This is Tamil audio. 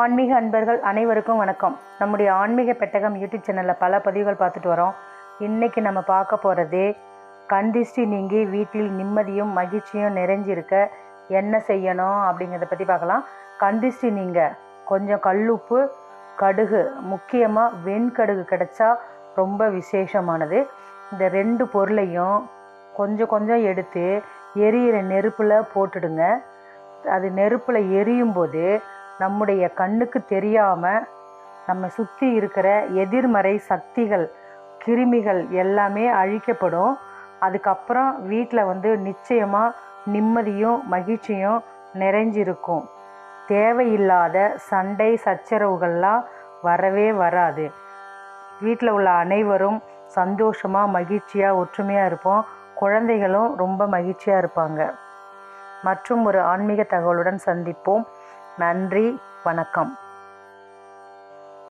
ஆன்மீக அன்பர்கள் அனைவருக்கும் வணக்கம். நம்முடைய ஆன்மீக பெட்டகம் யூடியூப் சேனலில் பல பதிவுகள் பார்த்துட்டு வரோம். இன்றைக்கி நம்ம பார்க்க போகிறது கண்டிஷ்டி நீங்கி வீட்டில் நிம்மதியும் மகிழ்ச்சியும் நிறைஞ்சிருக்க என்ன செய்யணும் அப்படிங்கிறத பற்றி பார்க்கலாம். கண்டிஷ்டி நீங்கள் கொஞ்சம் கல்லுப்பு கடுகு முக்கியமாக வெண்கடுகு கிடைச்சா ரொம்ப விசேஷமானது. இந்த ரெண்டு பொருளையும் கொஞ்சம் கொஞ்சம் எடுத்து எரியிற நெருப்பில் போட்டுடுங்க. அது நெருப்பில் எரியும் போது நம்முடைய கண்ணுக்கு தெரியாமல் நம்ம சுற்றி இருக்கிற எதிர்மறை சக்திகள் கிருமிகள் எல்லாமே அழிக்கப்படும். அதுக்கப்புறம் வீட்டில் வந்து நிச்சயமாக நிம்மதியும் மகிழ்ச்சியும் நிறைஞ்சிருக்கும். தேவையில்லாத சண்டை சச்சரவுகள்லாம் வரவே வராது. வீட்டில் உள்ள அனைவரும் சந்தோஷமாக மகிழ்ச்சியாக ஒற்றுமையாக இருப்போம். குழந்தைகளும் ரொம்ப மகிழ்ச்சியாக இருப்பாங்க. மற்றும் ஒரு ஆன்மீக தகவலுடன் சந்திப்போம். நன்றி வணக்கம்.